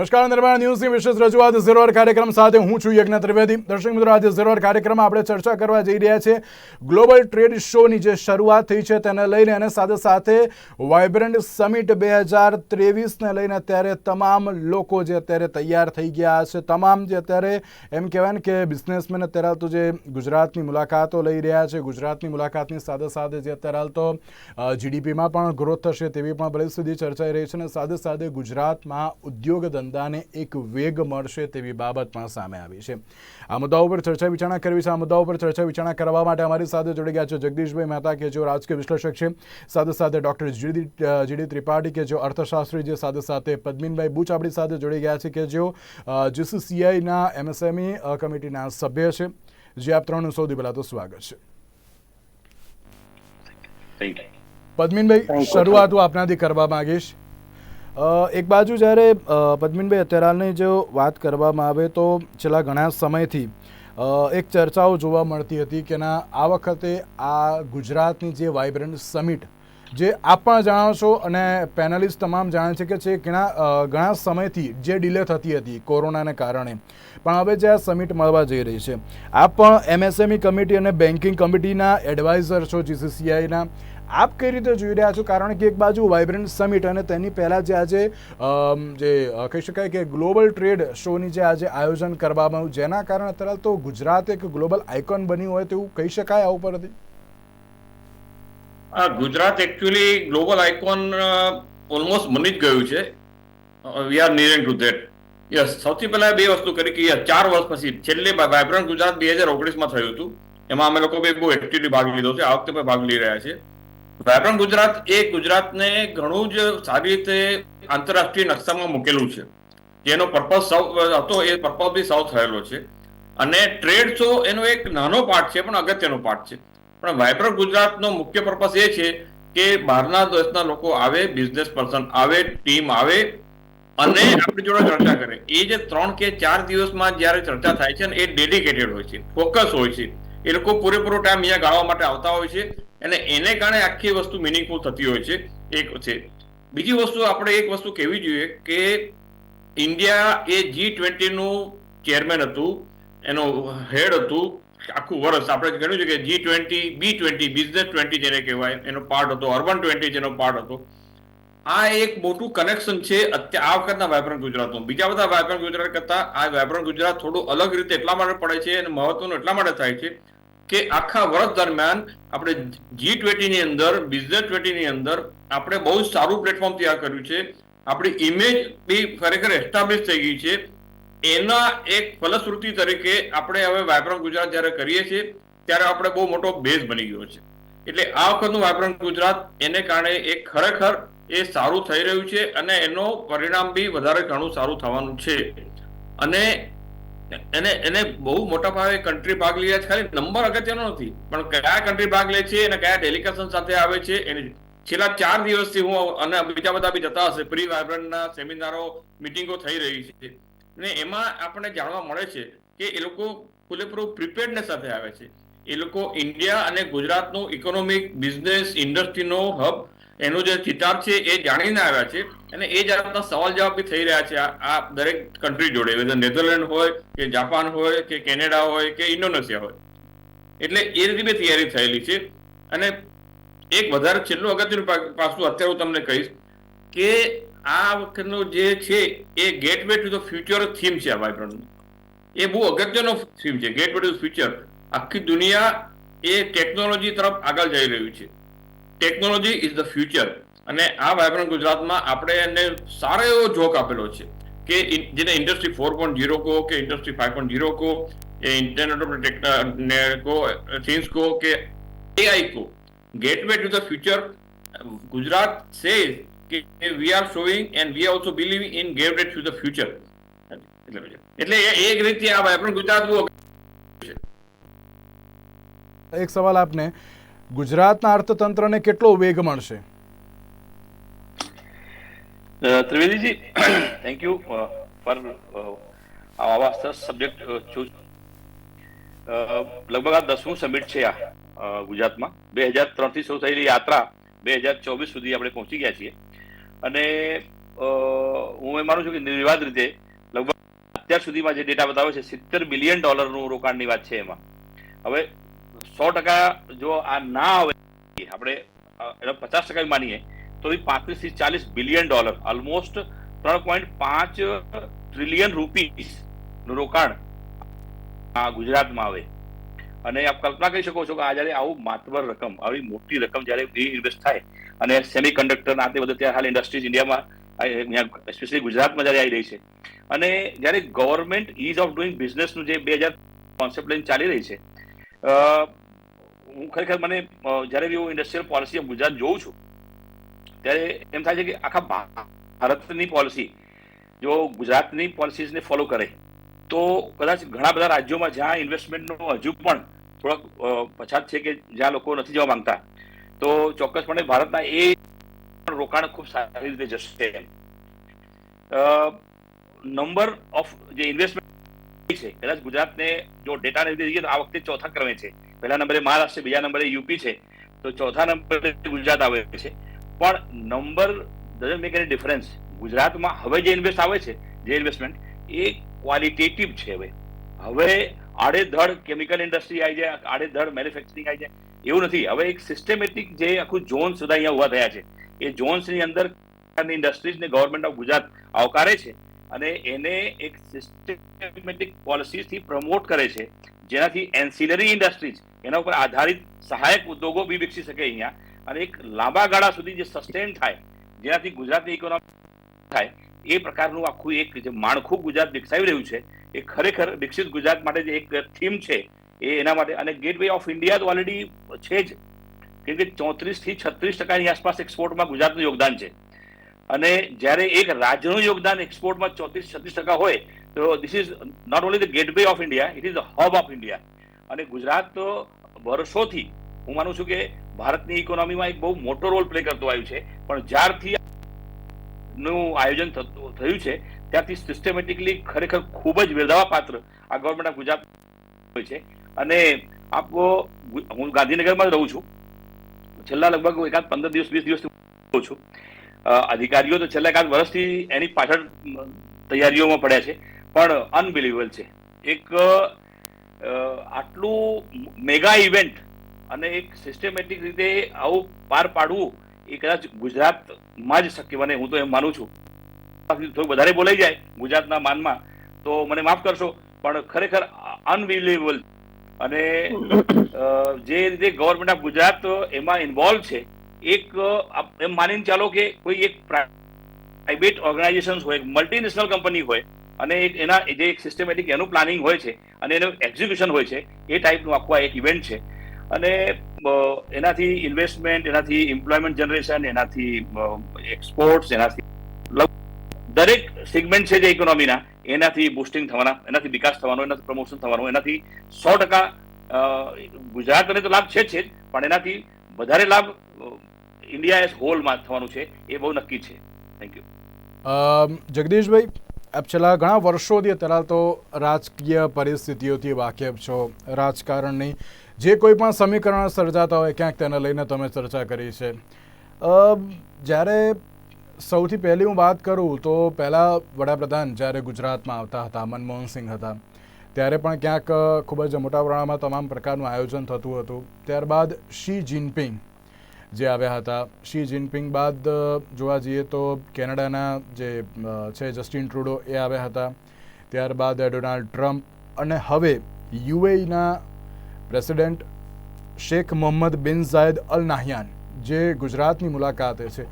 નમસ્કાર, નિર્માણ ન્યૂઝની વિશેષ રજૂઆત ઝીરોર કાર્યક્રમ સાથે હું છું યજ્ઞ ત્રિવેદી. દર્શક મિત્રો, આજે ઝીરોર કાર્યક્રમમાં આપણે ચર્ચા કરવા જઈ રહ્યા છે ગ્લોબલ ટ્રેડ શોની જે શરૂઆત થઈ છે તેને લઈને અને સાથે સાથે વાઇબ્રન્ટ સમિટ બે હજાર ત્રેવીસને લઈને અત્યારે તમામ લોકો જે અત્યારે તૈયાર થઈ ગયા છે, તમામ જે અત્યારે એમ કહેવાય ને કે બિઝનેસમેન અત્યારે તો જે ગુજરાતની મુલાકાતો લઈ રહ્યા છે, ગુજરાતની મુલાકાતની સાથે સાથે જે અત્યારે હાલ તો જીડીપીમાં પણ ગ્રોથ થશે તેવી પણ ભલે સુધી ચર્ચાઈ રહી છે અને સાથે સાથે ગુજરાતમાં ઉદ્યોગ ધંધાને એક વેગ મળશે તેવી બાબત પણ સામે આવી છે. આ મુદ્દાઓ પર ચર્ચા વિચારણા કરવી છે. આ મુદ્દાઓ પર ચર્ચા વિચારણા કરવા માટે અમારી સાથે જોડી ગયા છે જગદીશભાઈ મહેતા કે જેઓ રાજકીય વિશ્લેષક છે. સાથે સાથે ડૉક્ટર જીડી જીડી ત્રિપાઠી કે જેઓ અર્થશાસ્ત્રી છે. સાથે સાથે પદ્મિનભાઈ બુચ આપણી સાથે જોડી ગયા છે કે જેઓ જીસીસીઆઈના એમએસએમઈ કમિટીના સભ્ય છે. જે આપ ત્રણનું સૌથી પહેલાં તો સ્વાગત છે. પદ્મિનભાઈ શરૂઆત હું આપનાથી કરવા માંગીશ. એક બાજુ જ્યારે પદ્મિનભાઈ અત્યારની જો વાત કરવામાં આવે તો છેલ્લા ઘણા સમયથી એક ચર્ચાઓ જોવા મળતી હતી કે ના, આ વખતે આ ગુજરાતની જે વાઇબ્રન્ટ સમિટ, જે આપ પણ જાણો છો અને પેનલિસ્ટ તમામ જાણે છે કે છે ઘણા ઘણા સમયથી જે ડિલે થતી હતી કોરોનાને કારણે. પણ હવે જે આ સમિટ મળવા જઈ રહી છે. આપ પણ એમએસએમઈ કમિટી અને બેન્કિંગ કમિટીના એડવાઇઝર છો, જીસીસીઆઈના. આપ કઈ રીતે જોઈ રહ્યા છો? કારણ કે એક બાજુ વાઇબ્રન્ટ સમિટ અને તેની પહેલાં જે આજે જે કહી શકાય કે ગ્લોબલ ટ્રેડ શોની જે આજે આયોજન કરવામાં આવ્યું જેના કારણે અત્યારે તો ગુજરાત એક ગ્લોબલ આઇકોન બન્યું હોય તેવું કહી શકાય આ ઉપરથી Gujarat actually global icon almost બની જ ગયું છે. We are nearing to that yes સૌથી પહેલા બે વસ્તુ કરી કે yes, ચાર વર્ષ પછી છેલ્લે વાઇબ્રન્ટ ગુજરાત બે હજાર ઓગણીસમાં થયું હતું. એમાં અમે લોકો બી બહુ એક્ટિવલી ભાગ લીધો છે. આ વખતે પણ ભાગ લઈ રહ્યા છે વાઇબ્રન્ટ ગુજરાત, એ ગુજરાતને ઘણું જ સારી રીતે આંતરરાષ્ટ્રીય નકશામાં મૂકેલું છે. જેનો પર્પઝ સૌ, હતો, એ પર્પઝ બી સૌ થયેલો છે. અને ટ્રેડ શો એનો એક નાનો પાર્ટ છે, પણ અગત્યનો પાર્ટ છે. પણ વાયબ્રન્ટ ગુજરાતનો મુખ્ય પર્પસ એ છે કે બહારના દેશના લોકો આવે બિઝનેસ પર્સન આવે ટીમ આવે, અને આપણી જોડે ચર્ચા કરે. એ જે ત્રણ કે ચાર દિવસમાં જ્યારે ચર્ચા થાય છે ને, એ ડેડિકેટેડ હોય છે ફોકસ હોય છે. એ લોકો પૂરેપૂરો ટાઈમ અહીંયા ગાળવા માટે આવતા હોય છે. અને એને કારણે આખી વસ્તુ મિનિંગફુલ થતી હોય છે. એક છે. બીજી વસ્તુ આપણે એક વસ્તુ કહેવી જોઈએ કે ઇન્ડિયા એ જી ટ્વેન્ટીનું ચેરમેન હતું, એનો હેડ હતું, આખું વર્ષ. આપણે ગણ્યું છે કે G twenty B twenty business twenty જેને કહેવાય, એનો પાર્ટ હતો અર્બન ટ્વેન્ટી જેનો પાર્ટ હતો. આ એક મોટું કનેક્શન છે અત્યારે આ વખતના વાયબ્રન્ટ ગુજરાતનું. બીજા બધા વાયબ્રન્ટ ગુજરાત કરતા આ વાયબ્રન્ટ ગુજરાત થોડું અલગ રીતે એટલા માટે પડે છે અને મહત્વનું એટલા માટે થાય છે કે આખા વર્ષ દરમિયાન આપણે જી ટ્વેન્ટીની અંદર બિઝનેસ ટ્વેન્ટીની અંદર આપણે બહુ જ સારું પ્લેટફોર્મ તૈયાર કર્યું છે. આપણી ઇમેજ બી ખરેખર એસ્ટાબ્લિશ થઈ ગઈ છે. એના એક ફલશ્રુતિ તરીકે આપણે હવે વાયબ્રન્ટ ગુજરાત જ્યારે કરીએ છીએ, ત્યારે આપણે બહુ મોટો બેઝ બની ગયો છે. એટલે આ વખતનું વાયબ્રન્ટ ગુજરાત એને કારણે એ ખરેખર એ સારું થઈ રહ્યું છે અને એનો પરિણામ બી વધારે ઘણું સારું થવાનું છે. અને એને એને બહુ મોટા ભાવે કન્ટ્રી ભાગ લે છે. ખાલી નંબર અગત્યનો નથી. પણ કયા કન્ટ્રી ભાગ લે છે અને કયા ડેલિકેશન સાથે આવે છે, એને છેલ્લા ચાર દિવસથી હું અને બીજા બધા બી જતા હશે. પ્રી વાઇબ્રન્ટના સેમિનારો મિટિંગો થઈ રહી છે. અને એમાં આપણને જાણવા મળે છે કે એ લોકો પૂરેપૂરું પ્રિપેર્ડનેસ સાથે આવે છે. એ લોકો ઇન્ડિયા અને ગુજરાતનું ઇકોનોમિક બિઝનેસ ઇન્ડસ્ટ્રીનો હબ એનો જે ખિતાબ છે એ જાણીને આવ્યા છે અને એ જાતના સવાલ જવાબ બી થઈ રહ્યા છે. આ દરેક કન્ટ્રી જોડે વેધર નેધરલેન્ડ હોય કે જાપાન હોય કે કેનેડા હોય કે ઇન્ડોનેશિયા હોય. એટલે એ રીતે બી તૈયારી થયેલી છે. અને એક વધારે છેલ્લું અગત્યનું પાસું અત્યારે હું તમને કહીશ કે આ વખતનું જે છે એ gateway to the future theme છે આ વાઇબ્રન્ટનું એ બહુ અગત્યનો થીમ છે. ગેટ વે ટુ ફ્યુચર આખી દુનિયા એ ટેકનોલોજી તરફ આગળ જઈ રહ્યું છે. ટેકનોલોજી ઇઝ ધ ફ્યુચર અને આ વાયબ્રન્ટ ગુજરાતમાં આપણે એને સારો એવો જોક આપેલો છે કે જેને ઇન્ડસ્ટ્રી ફોર પોઈન્ટ ઝીરો કહો કે ઇન્ડસ્ટ્રી ફાઈવ પોઈન્ટ ઝીરો કહો એ ઇન્ટરનેટ ઓફ ટેક- ને કહો થિંગ્સ કહો, કે એઆઈ કહો. Gateway to the future Gujarat says કે we are showing and we also believe in gateway to the future એટલે એક રીતે આ વાયબ્રન્ટ ગુજરાત એક સવાલ આપને. ગુજરાતના અર્થતંત્રને કેટલો વેગ મળશે ત્રિવેદીજી થેન્ક યુ ફોર આવા સબ્જેક્ટ ચૂઝ લગભગ આ દસમું સમિટ છે આ ગુજરાતમાં. બે હજાર ત્રણથી શરૂ થયેલી યાત્રા બે હજાર ચોવીસ સુધી આપણે પહોંચી ગયા છીએ. અને હું એ માનું છું કે નિર્વિવાદ રીતે લગભગ અત્યાર સુધીમાં જે ડેટા બતાવે છે, સિત્તેર બિલિયન ડોલરનું રોકાણની વાત છે એમાં. હવે સો ટકા જો આ ના આવે, આપણે એટલે પચાસ ટકા માનીએ, તો એ પાંત્રીસથી ચાલીસ બિલિયન ડોલર ઓલમોસ્ટ ત્રણ પોઈન્ટ પાંચ ટ્રિલિયન રૂપીસનું રોકાણ આ ગુજરાતમાં આવે. અને આપ કલ્પના કરી શકો છો કે આ જ્યારે આવું માતબર રકમ, આવી મોટી રકમ જ્યારે ઇન્વેસ્ટ થાય, અને સેમી કન્ડક્ટર આ તે બધું ત્યાં હાલ ઇન્ડસ્ટ્રીઝ ઇન્ડિયામાં સ્પેશિયલી ગુજરાતમાં જ્યારે આવી રહી છે. અને જ્યારે ગવર્મેન્ટ ઇઝ ઓફ ડુઈંગ બિઝનેસનું જે બે હજાર કોન્સેપ્ટ લઈને ચાલી રહી છે હું ખરેખર મને જ્યારે હું ઇન્ડસ્ટ્રીયલ પોલિસી ગુજરાત જોઉં છું, ત્યારે એમ થાય છે કે આખા ભારતની પોલિસી જો ગુજરાતની પોલિસીઝને ફોલો કરે, તો કદાચ ઘણા બધા રાજ્યોમાં જ્યાં ઇન્વેસ્ટમેન્ટનો હજુ પણ થોડોક પછાત છે કે જ્યાં લોકો નથી જવા માંગતા, તો ચોક્કસપણે ભારતના એ રોકાણ ખૂબ સારી રીતે જશે નંબર ઓફ જે ઇન્વેસ્ટમેન્ટ છે, કદાચ ગુજરાતને જો ડેટાને લીધે જોઈએ તો આ વખતે ચોથા ક્રમે છે. પહેલા નંબરે મહારાષ્ટ્ર બીજા નંબરે યુપી છે, તો ચોથા નંબરે ગુજરાત આવે છે. પણ number doesn't make any difference ગુજરાતમાં હવે જે ઇન્વેસ્ટ આવે છે, જે ઇન્વેસ્ટમેન્ટ એ ક્વોલિટેટિવ છે હવે. હવે આડેધડ કેમિકલ ઇન્ડસ્ટ્રી આવી જાય, આડેધડ મેન્યુફેક્ચરિંગ આવી જાય, એવું નથી. હવે એક સિસ્ટમેટિક જે આખું ઝોન સુધા અહીંયા ઊભા થયા છે, એ ઝોન્સની અંદર ઇન્ડસ્ટ્રીઝને ગવર્મેન્ટ ઓફ ગુજરાત આવકારે છે અને એને એક સિસ્ટમેટિક પોલિસીથી પ્રમોટ કરે છે, જેનાથી એન્સિલરી ઇન્ડસ્ટ્રીઝ એના ઉપર આધારિત સહાયક ઉદ્યોગો બી વિકસી શકે અહીંયા. અને એક લાંબા ગાળા સુધી જે સસ્ટેન થાય, જેનાથી ગુજરાતની ઇકોનોમી થાય, એ પ્રકારનું આખું એક જે માળખું ગુજરાત વિકસાવી રહ્યું છે, એ ખરેખર વિકસિત ગુજરાત માટે જે એક થીમ છે, એ એના માટે અને ગેટ વે ઓફ ઇન્ડિયા તો ઓલરેડી છે જ. કેમ કે ચોત્રીસથી છત્રીસ ટકાની આસપાસ એક્સપોર્ટમાં ગુજરાતનું યોગદાન છે. અને જ્યારે એક રાજ્યનું યોગદાન એક્સપોર્ટમાં ચોત્રીસ છત્રીસ ટકા હોય, તો this is not only the gateway of India it is the hub of India અને ગુજરાત તો વર્ષોથી હું માનું છું કે ભારતની ઇકોનોમીમાં એક બહુ મોટો રોલ પ્લે કરતો આવ્યું છે. પણ જ્યારથી નું આયોજન થતું, થયું છે, ત્યારથી સિસ્ટમેટિકલી ખરેખર ખૂબ જ વેરદાવા આ ગવર્મેન્ટ ઓફ ગુજરાત હોય છે. અને આપ હું ગાંધીનગરમાં જ રહું છું. છેલ્લા લગભગ એકાદ પંદર દિવસ, વીસ દિવસ રહું છું. અધિકારીઓ તો છેલ્લા એકાદ વર્ષથી એની પાછળ તૈયારીઓમાં પડ્યા છે. પણ અનબિલીવેબલ છે. એક આટલું મેગા ઇવેન્ટ અને એક સિસ્ટમેટિક રીતે આવું પાર પાડવું એ કદાચ ગુજરાતમાં જ શક્ય બને, હું તો એમ માનું છું. થોડું વધારે બોલાઈ જાય ગુજરાતના માનમાં, તો મને માફ કરશો, પણ ખરેખર અનબિલીવેબલ અને જે રીતે ગવર્મેન્ટ ઓફ ગુજરાત એમાં ઇન્વોલ્વ છે, એક એમ માનીને ચાલો કે કોઈ એક પ્રાઇવેટ ઓર્ગેનાઇઝેશન હોય મલ્ટીનેશનલ કંપની હોય અને એના જે એક સિસ્ટમેટિક એનું પ્લાનિંગ હોય છે અને એનું એક્ઝિક્યુશન હોય છે, એ ટાઈપનું આખું આ એક ઇવેન્ટ છે. અને એનાથી ઇન્વેસ્ટમેન્ટ એનાથી એમ્પ્લોયમેન્ટ જનરેશન એનાથી એક્સપોર્ટ્સ એનાથી દરેક સેગમેન્ટ છે જે ઇકોનોમીના એનાથી બુસ્ટિંગ થવાના, એનાથી વિકાસ થવાનો, એનાથી પ્રમોશન થવાનું, એનાથી સો ટકા ગુજરાતને તો લાભ છે જ છે, પણ એનાથી વધારે લાભ ઇન્ડિયા એઝ હોલમાં થવાનું છે, એ બહુ નક્કી છે. થેન્ક યુ જગદીશભાઈ છેલ્લા ઘણા વર્ષોથી અત્યારે તો રાજકીય પરિસ્થિતિઓથી વાકેફ છો. રાજકારણની જે કોઈ પણ સમીકરણ સર્જાતા હોય ક્યાંક તેને લઈને તમે ચર્ચા કરી છે. જ્યારે સૌથી પહેલી હું વાત કરું તો પહેલાં વડાપ્રધાન જ્યારે ગુજરાતમાં આવતા હતા, મનમોહન સિંહ હતા, ત્યારે પણ ક્યાંક ખૂબ જ મોટા પ્રમાણમાં તમામ પ્રકારનું આયોજન થતું હતું. ત્યારબાદ શી જિનપિંગ જે આવ્યા હતા. શી જિનપિંગ બાદ જોવા જઈએ તો કેનેડાના જે છે જસ્ટિન ટ્રુડો એ આવ્યા હતા. ત્યારબાદ ડોનાલ્ડ ટ્રમ્પ અને હવે યુએઈના પ્રેસિડેન્ટ શેખ મોહમ્મદ બિન ઝાયદ અલ નાહયાન જે ગુજરાતની મુલાકાતે છે.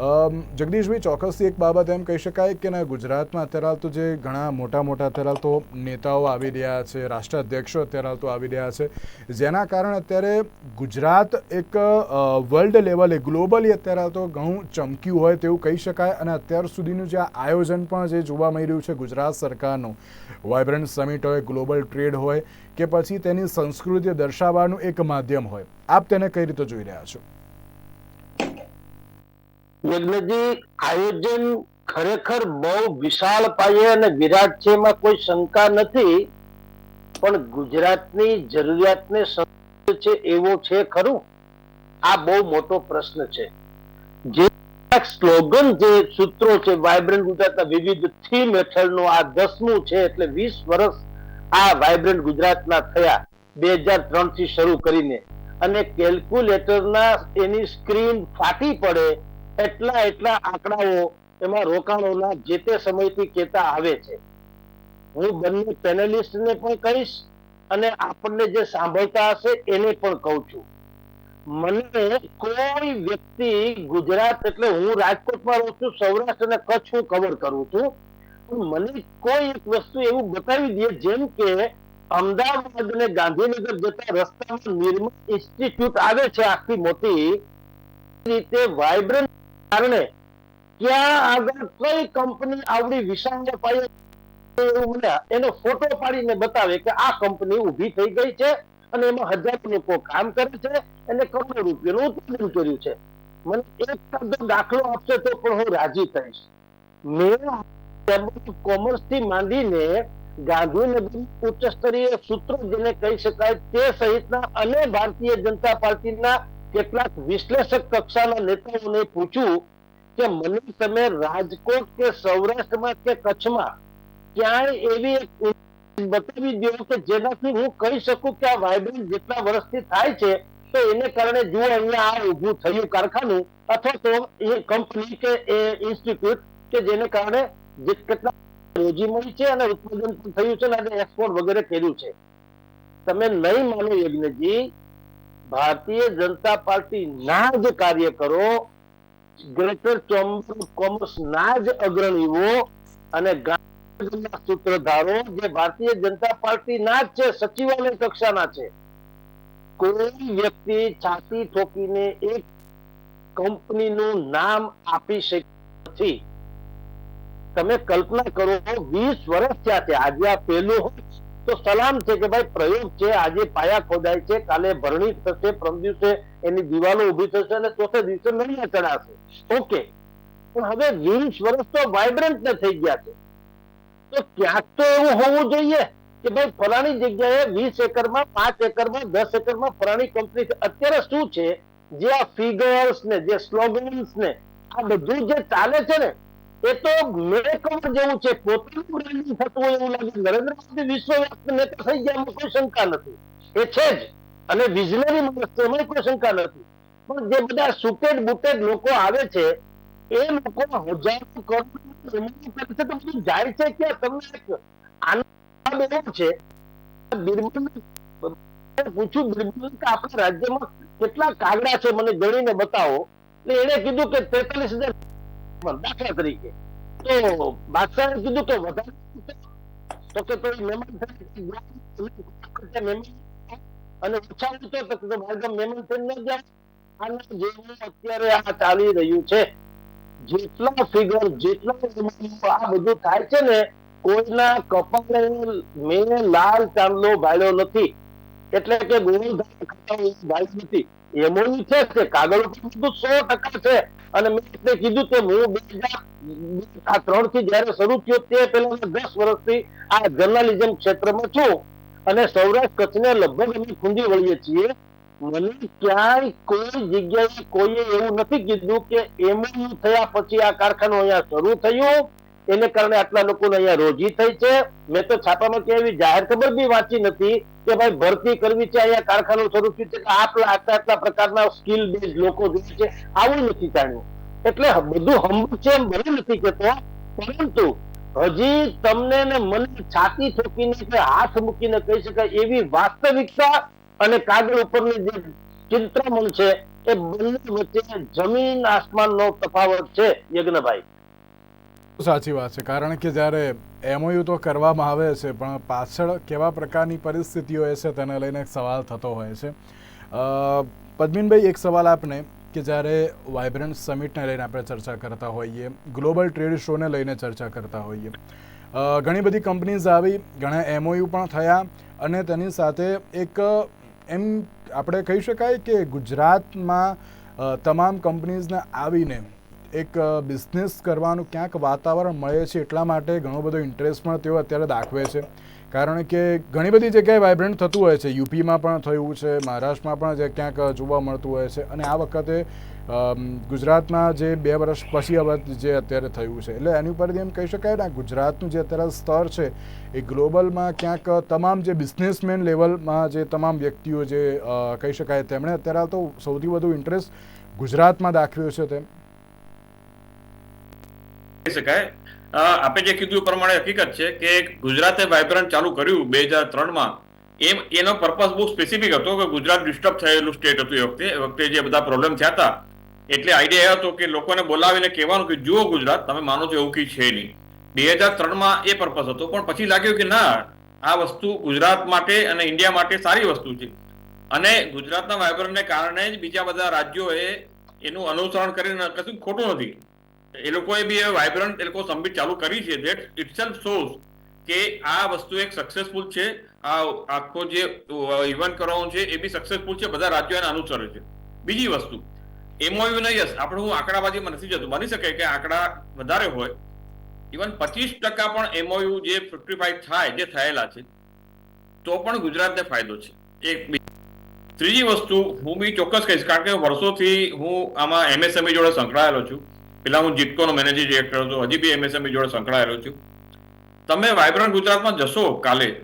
જગદીશભાઈ, ચોક્કસથી એક બાબત એમ કહી શકાય કે ના, ગુજરાતમાં અત્યારે હાલ તો જે ઘણા મોટા મોટા અત્યારે હાલ તો નેતાઓ આવી રહ્યા છે, રાષ્ટ્રાધ્યક્ષો અત્યારે હાલ તો આવી રહ્યા છે. જેના કારણે અત્યારે ગુજરાત એક વર્લ્ડ લેવલે ગ્લોબલી અત્યારે હાલ તો ઘણું ચમક્યું હોય તેવું કહી શકાય અને અત્યાર સુધીનું જે આયોજન પણ જે જોવા મળી રહ્યું છે ગુજરાત સરકારનું વાઇબ્રન્ટ સમિટ હોય ગ્લોબલ ટ્રેડ હોય કે પછી તેની સંસ્કૃતિ દર્શાવવાનું એક માધ્યમ હોય. આપ તેને કઈ રીતે જોઈ રહ્યા છો? યજ્ઞજી, આયોજન ખરેખર બહુ વિશાળ પાયે અને વિરાટ છે એમાં કોઈ શંકા નથી. પણ ગુજરાતની જરૂરિયાતને છે એવો છે ખરું? આ બહુ મોટો પ્રશ્ન છે. જે સ્લોગન જે સૂત્રો છે, વાયબ્રન્ટ ગુજરાતના વિવિધ થીમ હેઠળનો આ દસમું છે એટલે વીસ વર્ષ આ વાયબ્રન્ટ ગુજરાતના થયા બે હજાર ત્રણથી શરૂ કરીને. અને કેલ્ક્યુલેટરના એની સ્ક્રીન ફાટી પડે એટલા એટલા આંકડાઓ એમાં રોકાણોના જે તે સમયથી કહેતા આવે છે. હું બંને પેનલિસ્ટને પણ કહીશ અને આપણને જે સાંભળતા હશે એને પણ કહું છું. મને કોઈ વ્યક્તિ ગુજરાત એટલે હું રાજકોટમાં રહું છું, સૌરાષ્ટ્ર અને કચ્છ હું કવર કરું છું. પણ મને કોઈ એક વસ્તુ એવું બતાવી દે, જેમ કે અમદાવાદ અને ગાંધીનગર જતા રસ્તામાં નિર્મળ ઇન્સ્ટિટ્યૂટ આવે છે આખી મોટી. રીતે વાઇબ્રન્ટ કારણે ત્યાં આગળ કઈ કંપની આવડી વિશાળ પાયે એનો ફોટો પાડીને બતાવે કે આ કંપની ઊભી થઈ ગઈ છે અને એમાં હજાર લોકો કામ કરે છે અને કરોડો રૂપિયાનું ઉત્પાદન કર્યું છે. મને એક શબ્દ દાખલો આપશે તો પણ હું રાજી થઈશ. મેં કોમર્સથી માંડીને ગાંધીનગર ઉચ્ચ સ્તરીય સૂત્રો જેને કહી શકાય તે સહિતના અને ભારતીય જનતા પાર્ટીના કેટલાક વિશ્લેષક કક્ષાના નેતાઓને પૂછ્યું કે મને તમે રાજકોટ કે સૌરાષ્ટ્રમાં કે કચ્છમાં ક્યાંય એવી એક બતાવી દો કે જેનાથી હું કહી શકું કે આ વાયબ્રન્ટ જેટલા વર્ષથી થાય છે, તો એને કારણે જુઓ અહીંયા આ ઊભું થયું કારખાનું, અથવા તો એ કંપની કે એ ઇન્સ્ટિટ્યૂટ કે જેને કારણે જે કેટલા રોજી મળી છે અને ઉત્પાદન પણ થયું છે અને એક્સપોર્ટ વગેરે કર્યું છે. તમે નહીં માનો યજ્ઞજી ભારતીય જનતા પાર્ટી ના જ કાર્યકરો ગ્રેટર ચેમ્બર કોમર્સ ના જ અગ્રણીઓ અને સૂત્રધારો જે ભારતીય જનતા પાર્ટી ના જ છે, સચિવાલય કક્ષાના છે. કોઈ વ્યક્તિ છાતી ઠોકીને એક કંપનીનું નામ આપી શકે નથી. તમે કલ્પના કરો, વીસ વર્ષ થયા આજે આ પહેલું તો સલામ છે કે ભાઈ પ્રયોગ છે, આજે પાયા ખોદાય છે, કાલે ભરણી થશે પ્રમ દિવસે એની દિવાલો ઊભી થશે અને ચોથે દિવસે નળિયા ચડાશે. ઓકે. પણ હવે વીસ વર્ષ તો વાઇબ્રન્ટ થઈ ગયા છે. તો ક્યાંક તો એવું હોવું જોઈએ કે ભાઈ ફલાણી જગ્યાએ વીસ એકરમાં, પાંચ એકરમાં, દસ એકરમાં ફલાણી કંપની અત્યારે શું છે? જે આ ફિગર્સ ને, જે સ્લોગન્સ ને, આ બધું જે ચાલે છે ને એ તો મેકઓવર જેવું છે, પોતાનું થતું હોય એવું લાગે. નરેન્દ્ર મોદી વિશ્વવ્યાપી નેતા થઈ ગયા કોઈ શંકા નથી. એ છે જ. અને વિઝનરી માણસ છે એમાં કોઈ શંકા નથી. પણ જે બધા સુટેડ બુટેડ લોકો આવે છે, એ લોકો હજારો કરોડ તો બધું જાય છે કે તમને એક આનંદ એવું છે પૂછ્યું બિરબલ કે આપણા રાજ્યમાં કેટલા કાગડા છે, મને ગણીને બતાવો. એટલે એને કીધું કે તેતાલીસ હજાર દાખલા તરીકે, તો બાદશાહે કીધું કે વધારે તો કે પછી મહેમાન અને ઓછા તો ભાઈ મહેમાન થઈ ન જાય. આના જેવું અત્યારે આ ચાલી રહ્યું છે. જેટલા ફિગર જેટલા આ બધું થાય છે ને, કોઈના કપાળે મેં લાલ ચાંદલો ભાળ્યો નથી. એટલે કે ગોળધાર ભાઈ નથી. એમોની છે કે કાગળ ઉપર સો ટકા છે. અને મેં કીધું કે હું બે હજાર આ ત્રણથી જયારે શરૂ થયો તે પહેલા દસ વર્ષથી આ જર્નાલિઝમ ક્ષેત્રમાં છું. અને સૌરાષ્ટ્ર કચ્છને લગભગ અમે ખૂંદી વળીએ છીએ. મને ક્યાંય કોઈ જગ્યાએ કોઈએ એવું નથી કીધું કે એમઓયુ થયા પછી આ કારખાનું અહીંયા શરૂ થયું. એને કારણે આટલા લોકોને અહીંયા રોજી થઈ છે. મેં તો છાપામાં ક્યાં એવી જાહેર ખબર બી વાંચી નથી કે ભાઈ ભરતી કરવી છે અહીંયા કારખાનું શરૂ થયું છે આટલા આટલા આટલા પ્રકારના સ્કિલ બેઝ લોકો જોઈએ છે. આવું નથી જાણ્યું. એટલે બધું હંબુ છે એમ ભલે નથી કેતો પરંતુ હજી તમને ને મને છાતી ઠોકીને કે હાથ મૂકીને કહી શકાય એવી વાસ્તવિકતા અને કાગળ ઉપરની જે ચિંતામણ છે એ બંને વચ્ચે જમીન આસમાનનો તફાવત છે યજ્ઞભાઈ. સાચી વાત છે. કારણ કે જ્યારે એમઓયુ તો કરવામાં આવે છે, પણ પાછળ કેવા પ્રકારની પરિસ્થિતિઓ હોય છે તેને લઈને સવાલ થતો હોય છે. પદ્મિનભાઈ, એક સવાલ આપને કે જ્યારે વાઇબ્રન્ટ સમિટને લઈને આપણે ચર્ચા કરતા હોઈએ, ગ્લોબલ ટ્રેડ શોને લઈને ચર્ચા કરતા હોઈએ ઘણી બધી કંપનીઝ આવી, ઘણા એમઓયુ પણ થયા અને તેની સાથે એક, એમ આપણે કહી શકાય કે ગુજરાતમાં તમામ કંપનીઝને આવીને એક બિઝનેસ કરવાનું ક્યાંક વાતાવરણ મળે છે એટલા માટે ઘણો બધો ઇન્ટરેસ્ટ પણ તેઓ અત્યારે દાખવે છે. કારણ કે ઘણી બધી જગ્યાએ વાઇબ્રન્ટ થતું હોય છે. યુપીમાં પણ થયું છે, મહારાષ્ટ્રમાં પણ જે ક્યાંક જોવા મળતું હોય છે અને આ વખતે ગુજરાતમાં જે બે વર્ષ પછી હવે જે અત્યારે થયું છે. એટલે એની ઉપરથી એમ કહી શકાય ને ગુજરાતનું જે અત્યારે સ્તર છે, એ ગ્લોબલમાં ક્યાંક તમામ જે બિઝનેસમેન લેવલમાં જે તમામ વ્યક્તિઓ જે કહી શકાય તેમણે અત્યારે તો સૌથી વધુ ઇન્ટરેસ્ટ ગુજરાતમાં દાખવ્યો છે તેમ. કહી શકાય. આપણે આપે જે કીધું પ્રમાણે હકીકત છે કે ગુજરાતે વાઇબ્રન્ટ ચાલુ કર્યું બે હજાર ત્રણમાં. એમ, એનો પર્પઝ બહુ સ્પેસિફિક હતો કે ગુજરાત ડિસ્ટર્બ થયેલું સ્ટેટ હતું એ વખતે. એ વખતે જે બધા પ્રોબ્લેમ થયા હતા. એટલે આઈડિયા એ હતો કે લોકોને બોલાવીને કહેવાનું કે જુઓ ગુજરાત, તમે માનો છો એવું કંઈ છે નહીં. બે હજાર ત્રણમાં એ પર્પઝ હતો. પણ પછી લાગ્યું કે ના, આ વસ્તુ ગુજરાત માટે અને ઇન્ડિયા માટે સારી વસ્તુ છે. અને ગુજરાતના વાઇબ્રન્ટને કારણે જ બીજા બધા રાજ્યોએ એનું અનુસરણ કરીને કશું ખોટું નથી. એ લોકોએ બી વાઇબ્રન્ટ એ લોકો સમિટ ચાલુ કરી છે ધેટ ઇટસેલ્ફ શોઝ કે આ વસ્તુ એક સક્સેસફુલ છે. આ આખો જે ઇવેન્ટ કરવાનું છે એ બી સક્સેસફુલ છે. બધા રાજ્યો એને અનુસરે છે. બીજી વસ્તુ એમઓયુ નહીં યસ આપણે હું આંકડાબાજીમાં નથી જતું. બની શકે કે આંકડા વધારે હોય. ઇવન પચીસ ટકા પણ એમઓયુ જે ફિફ્ટી ફાઈવ થાય, જે થયેલા છે, તો પણ ગુજરાતને ફાયદો છે. એક ત્રીજી વસ્તુ, હું બી ચોક્કસ કહીશ. કારણ કે વર્ષોથી હું આમાં એમએસએમઈ જોડે સંકળાયેલો છું. પેલા હું જીટકોનો મેનેજિંગ ડિરેક્ટર હતો, હજી બી એમએસએમઈ જોડે સંકળાયેલો છું. તમે વાઇબ્રન્ટ ગુજરાતમાં જશો કાલે,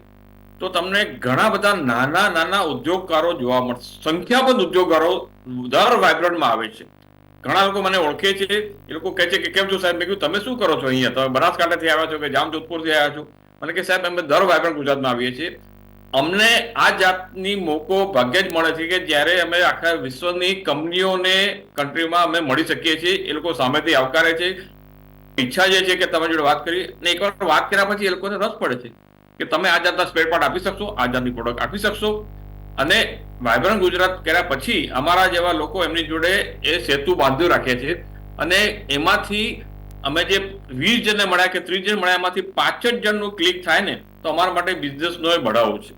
તો તમને ઘણા બધા નાના નાના ઉદ્યોગકારો જોવા મળશે. સંખ્યાબંધ ઉદ્યોગકારો દર વાઇબ્રન્ટમાં આવે છે. ઘણા લોકો મને ઓળખે છે, એ લોકો કહે છે કે, કેમ છો સાહેબ? મેં કીધું, તમે શું કરો છો અહીંયા? તમે બનાસકાંઠાથી આવ્યા છો કે જામજોધપુરથી આવ્યા છો? મને કે, સાહેબ, અમે દર વાઇબ્રન્ટ ગુજરાતમાં આવીએ છીએ. અમને આ જાતની મોકો ભાગ્યે જ મળે છે કે જ્યારે અમે આખા વિશ્વની કંપનીઓને કન્ટ્રીમાં અમે મળી શકીએ છીએ, એ લોકો સામેથી આવકારે છે. ઈચ્છા જે છે કે તમે જોડે વાત કરી અને એકવાર વાત કર્યા પછી એ લોકોને રસ પડે છે કે તમે આ જાતના સ્પેર પાર્ટ આપી શકશો, આ જાતની પ્રોડક્ટ આપી શકશો. અને વાયબ્રન્ટ ગુજરાત કર્યા પછી અમારા જેવા લોકો એમની જોડે એ સેતુ બાંધ્યું રાખે છે. અને એમાંથી અમે જે વીસ જણને મળ્યા કે ત્રીસ જણ મળ્યા, એમાંથી પાંચ જ જણનું ક્લિક થાય ને, તો અમારા માટે બિઝનેસનો એ બઢાવો છે.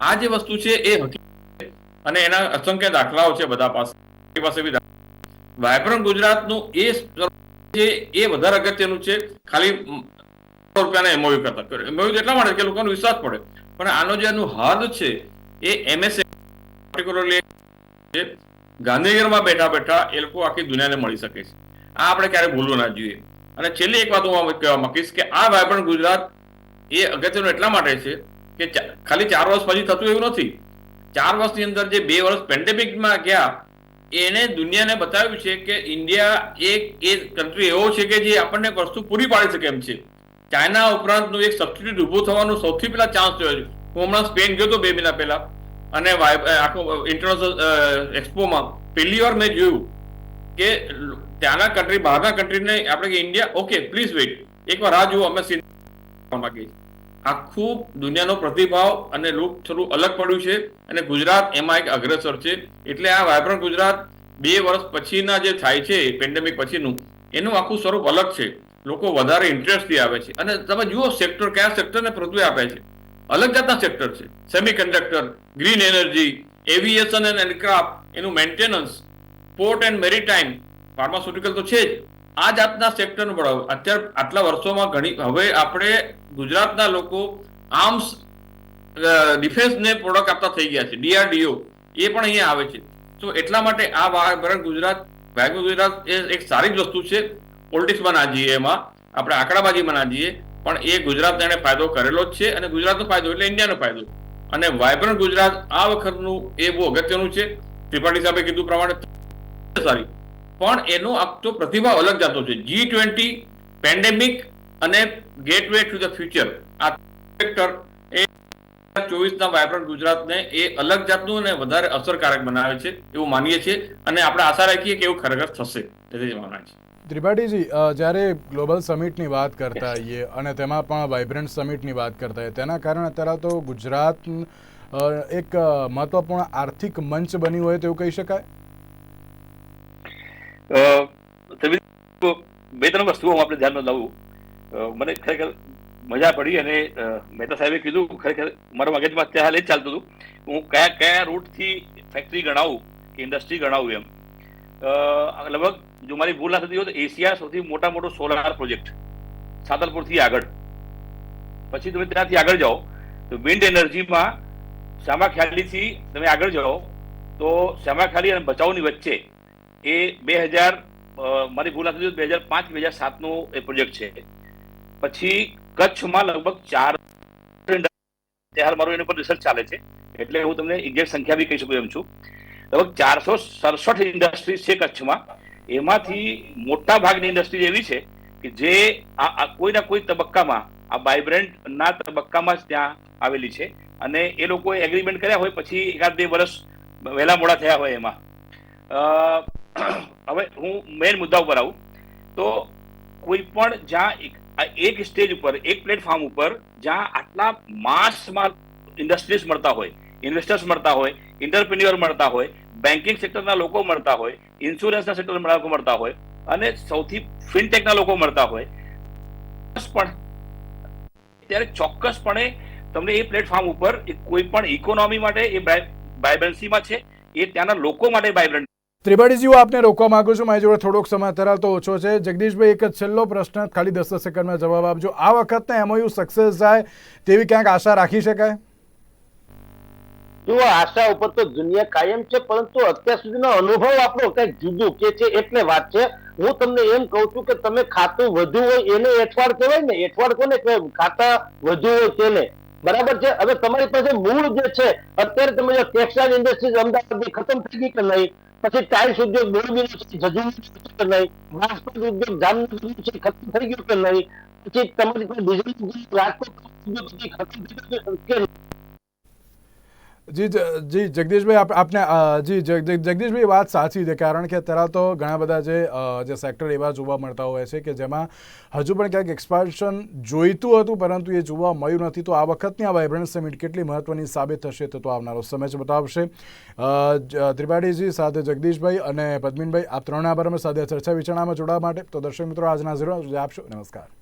આ જે વસ્તુ છે એ હકીકત અને એના અસંખ્ય દાખલાઓ છે બધા પાસે. પાસે બી વાયબ્રન્ટ ગુજરાતનું એ છે, એ વધારે અગત્યનું છે. ખાલી રૂપિયાના એમઓયુ કરતા. એમઓયુ એટલા માટે કે લોકોનો વિશ્વાસ પડે. પણ આનો જે એનું હદ છે, એ એમએસ પર્ટિક્યુલરલી ગાંધીનગરમાં બેઠા બેઠા એ લોકો આખી દુનિયાને મળી શકે છે. આ આપણે ક્યારે ભૂલવું ના જોઈએ. અને છેલ્લી એક વાત હું કહેવા માંગીશ કે આ વાયબ્રન્ટ ગુજરાત એ અગત્યનું એટલા માટે છે કે ખાલી ચાર વર્ષ પછી થતું એવું નથી. ચાર વર્ષની અંદર જે બે વર્ષ પેન્ડેમિકમાં ગયા, એને દુનિયાને બતાવ્યું છે કે ઇન્ડિયા એક એ કન્ટ્રી એવો છે કે જે આપણને વસ્તુ પૂરી પાડી શકે એમ છે. ચાઇના ઉપરાંતનું એક સબસ્ટિટ્યુટ ઊભું થવાનું સૌથી પહેલા ચાન્સ થયો છે. હું હમણાં સ્પેન ગયો હતો બે મહિના પહેલા અને આખો ઇન્ટરનેશનલ એક્સપોમાં પહેલી વાર મેં જોયું કે ત્યાંના કન્ટ્રી બહારના કન્ટ્રીને આપણે કે ઇન્ડિયા ઓકે પ્લીઝ વેઇટ એકવાર રાહ જુઓ, અમે માંગીએ. આખું દુનિયાનો પ્રતિભાવ અને લુક થોડું અલગ પડ્યું છે અને ગુજરાત એમાં એક અગ્રસર છે. એટલે આ વાયબ્રન્ટ ગુજરાત બે વર્ષ પછીના જે થાય છે પેન્ડેમિક પછીનું, એનું આખું સ્વરૂપ અલગ છે. લોકો વધારે ઇન્ટરેસ્ટથી આવે છે. અને તમે જુઓ સેક્ટર કયા સેક્ટરને પ્રત્યુ આપે છે. અલગ જાતના સેક્ટર છે. Semiconductor green energy aviation and aircraft એનું maintenance port and maritime pharmaceutical તો છે જ. આ જાતના સેક્ટરનું બળાવ અત્યારે આટલા વર્ષોમાં ઘણી, હવે આપણે ગુજરાતના લોકો આર્મ્સ ડિફેન્સને પ્રોડક્ટ આપતા થઈ ગયા છે. ડીઆરડીઓ. એ પણ અહીંયા આવે છે. તો એટલા માટે આ વાઇબ્રન્ટ ગુજરાત વાઇબ્રન્ટ ગુજરાત એ એક સારી જ વસ્તુ છે. પોલિટિક્સમાં ના જઈએ એમાં. આપણે આંકડાબાજીમાં ના જઈએ પણ એ ગુજરાતને એણે ફાયદો કરેલો જ છે અને ગુજરાતનો ફાયદો એટલે ઇન્ડિયાનો ફાયદો. અને વાયબ્રન્ટ ગુજરાત આ વખતનું એ બહુ અગત્યનું છે. ત્રિપાઠી સાહેબે કીધું પ્રમાણે, સારી. પણ એનો આખો પ્રતિભાવ અલગ જાતો છે. જી ટ્વેન્ટી પેન્ડેમિક અને ગેટવે ટુ ધ ફ્યુચર આ સેક્ટર એ ચોવીસના વાયબ્રન્ટ ગુજરાતને એ અલગ જાતનું અને વધારે અસરકારક બનાવે છે એવું માનીએ છીએ અને આપણે આશા રાખીએ કે એવું ખરેખર થશે. તેથી જ માનવા છે ત્રિપાઠીજી જ્યારે ગ્લોબલ સમિટની વાત કરતા હોઈએ અને તેમાં પણ વાઇબ્રન્ટ સમિટની વાત કરતા હોઈએ તેના કારણે અત્યારે તો ગુજરાત એક મહત્વપૂર્ણ આર્થિક મંચ બન્યું હોય તેવું કહી શકાય? બે ત્રણ વસ્તુઓ હું આપણે ધ્યાનમાં લાવું. મને ખરેખર મજા પડી અને મહેતા સાહેબે કીધું, ખરેખર મારા મગજમાં ત્યાં હાલ એ ચાલતું હતું. હું કયા કયા રૂટથી ફેક્ટરી ગણાવું કે ઇન્ડસ્ટ્રી ગણાવું એમ? લગભગ જો મારી ભૂલ ના થતી હોય તો એશિયા સૌથી મોટા મોટો સોલાર પ્રોજેક્ટ સાતલપુરથી આગળ. પછી તમે ત્યાંથી આગળ જાઓ, તો વિન્ડ એનર્જીમાં શ્યામાખ્યાલીથી તમે આગળ જાઓ, તો શ્યામાખ્યાલી અને ભચાઉની વચ્ચે એ બે હજાર મારી ભૂલ ના બે હજાર પાંચ, બે હજાર સાતનો એ પ્રોજેક્ટ છે. પછી કચ્છમાં લગભગ ચાર ત્યાર મારું એની પર રિસર્ચ ચાલે છે. એટલે હું તમને એક્ઝેક્ટ સંખ્યા બી કહી શકું એમ છું. લગભગ ચારસો સડસઠ ઇન્ડસ્ટ્રીઝ છે કચ્છમાં. એમાંથી મોટા ભાગની ઇન્ડસ્ટ્રીઝ એવી છે કે જે આ કોઈના કોઈ તબક્કામાં, આ વાઇબ્રન્ટ ના તબક્કામાં જ ત્યાં આવેલી છે. અને એ લોકોએ એગ્રીમેન્ટ કર્યા હોય, પછી એકાદ બે વર્ષ વહેલા મોડા થયા હોય એમાં. હવે હું મેઇન મુદ્દા ઉપર આવું. તો કોઈ પણ જ્યાં એક સ્ટેજ ઉપર, એક પ્લેટફોર્મ ઉપર જ્યાં આટલા માસમાં ઇન્ડસ્ટ્રીઝ મળતા હોય ઇન્વેસ્ટર્સ મળતા હોય ઇન્ટરપ્રિન્યુઅર મળતા હોય બેન્કિંગ સેક્ટરના લોકો મળતા હોય ઇન્સ્યોરન્સના સેક્ટરના લોકો મળતા હોય અને સૌથી ફિનટેકના લોકો મળતા હોય પણ ત્યારે ચોક્કસપણે તમને એ પ્લેટફોર્મ ઉપર કોઈ પણ ઇકોનોમી માટે એ વાયબ્રન્સીમાં છે, એ ત્યાંના લોકો માટે વાઇબ્રન્ટ ત્રિપાઠીજી હું આપને રોકવા માંગુ છું. મારી જોડે થોડોક સમય અત્યારે તો ઓછો છે. જગદીશભાઈ, એક જ છેલ્લો પ્રશ્ન ખાલી દસ દસ સેકન્ડમાં જવાબ આપજો. આ વખતના એમઓયુ સક્સેસ જાય તેવી ક્યાંક આશા રાખી શકાય? જો આશા ઉપર તો દુનિયા કાયમ છે, પરંતુ અત્યાર સુધીનો અનુભવ આપણો કંઈક જુદું કે છે એટલે વાત છે. હું તમને એમ કહું છું કે તમે ખાતું વધુ હોય એને એઠવાડ કહેવાય ને, એઠવાડ કોને કહેવાય? ખાતા વધુ હોય તેને. બરાબર છે? હવે તમારી પાસે મૂળ જે છે, અત્યારે તમે ટેક્સટાઇલ ઇન્ડસ્ટ્રીઝ અમદાવાદની ખતમ થઈ ગઈ કે નહીં? પછી ટાઇલ્સ ઉદ્યોગ મોરબીનો છે જજુમ કે નહીં બાંસપત ઉદ્યોગ જામનગરનો છે, ખતમ થઈ ગયો કે નહીં પછી તમારી પાસે ડીઝલ રાજકોટ ઉદ્યોગ ખતમ થઈ ગયો કે? જી, જ- જગદીશભાઈ, આપ, આપને જી, જગ- જગ- જગદીશભાઈ, વાત સાચી છે, કારણ કે અત્યારે તો ઘણા બધા જે જે સેક્ટર એવા જોવા મળતા હોય છે કે જેમાં હજુ પણ ક્યાંક એક્સપાન્શન જોઈતું હતું, પરંતુ એ જોવા મળ્યું નથી. તો આ વખતની આ વાઇબ્રન્ટ સમિટ કેટલી મહત્વની સાબિત થશે તો આવનારો સમય જ બતાવશે. ત્રિપાઠીજી સાથે જગદીશભાઈ અને પદ્મિનભાઈ, આપ ત્રણ આભાર અમે સાથે ચર્ચા વિચારણામાં જોડાવા માટે. તો દર્શક મિત્રો, આજના જરૂર આપશો. નમસ્કાર.